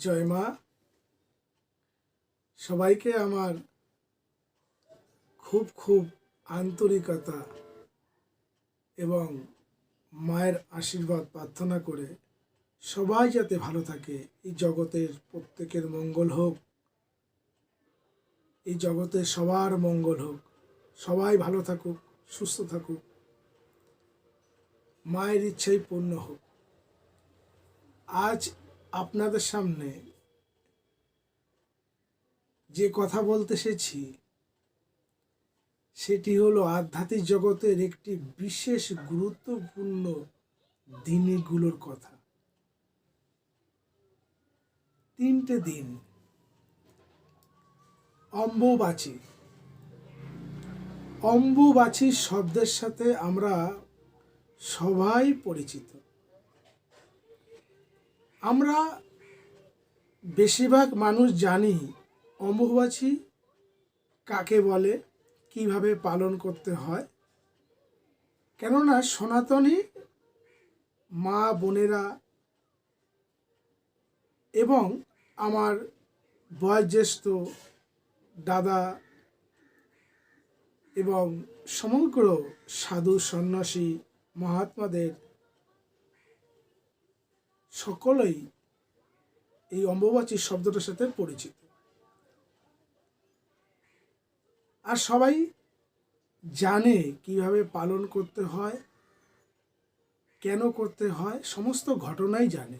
জয় মা। সবাইকে আমার খুব খুব আন্তরিকতা এবং মায়ের আশীর্বাদ প্রার্থনা করে সবাই যাতে ভালো থাকে। এই জগতের প্রত্যেকের মঙ্গল হোক। এই জগতের সবার মঙ্গল হোক। সবাই ভালো থাকুক, সুস্থ থাকুক। মায়ের ইচ্ছাই পূর্ণ হোক। আজ আপনাদের সামনে যে কথা বলতে এসেছি, সেটি হলো আধ্যাত্মিক জগতের একটি বিশেষ গুরুত্বপূর্ণ দিনগুলোর কথা। তিনটে দিন, অম্বুবাচী। অম্বুবাচী শব্দের সাথে আমরা সবাই পরিচিত। আমরা বেশিরভাগ মানুষ জানি অম্বুবাচী কাকে বলে, কীভাবে পালন করতে হয়। কেননা সনাতনী মা বোনেরা এবং আমার বয়োজ্যেষ্ঠ দাদা এবং সমগ্র সাধু সন্ন্যাসী মহাত্মাদের সকলেই এই অম্বুবাচী শব্দটার সাথে পরিচিত। আর সবাই জানে কীভাবে পালন করতে হয়, কেন করতে হয়, সমস্ত ঘটনাই জানে।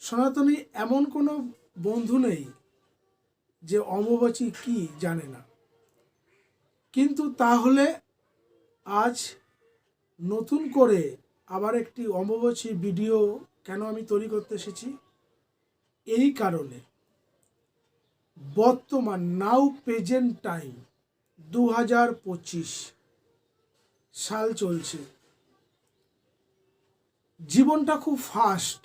সনাতনী এমন কোনো বন্ধু নেই যে অম্বুবাচী কি জানে না। কিন্তু তাহলে আজ নতুন করে আবার একটি অম্বুবাচী ভিডিও কেন আমি তৈরি করতে এসেছি? এই কারণে বর্তমান নাও প্রেজেন্ট টাইম দু হাজার পঁচিশ সাল চলছে। জীবনটা খুব ফাস্ট,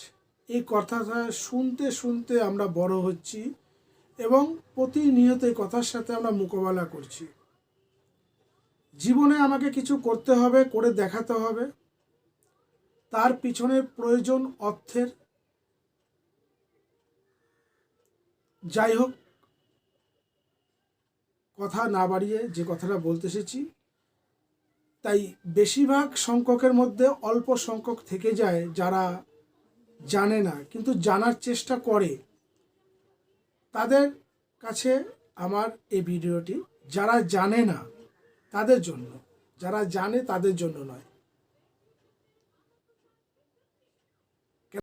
এই কথাটা শুনতে শুনতে আমরা বড় হচ্ছি এবং প্রতিনিয়ত এই কথার সাথে আমরা মোকাবেলা করছি। জীবনে আমাকে কিছু করতে হবে, করে দেখাতে হবে। তার পিছনে প্রয়োজন অর্থের। যাই হোক, কথা না বাড়িয়ে যে কথাটা বলতে এসেছি, তাই বেশিরভাগ সংখ্যকের মধ্যে অল্প সংখ্যক থেকে যায় যারা জানে না, কিন্তু জানার চেষ্টা করে। তাদের কাছে আমার এই ভিডিওটি, যারা জানে না তাদের জন্য, যারা জানে তাদের জন্য নয়।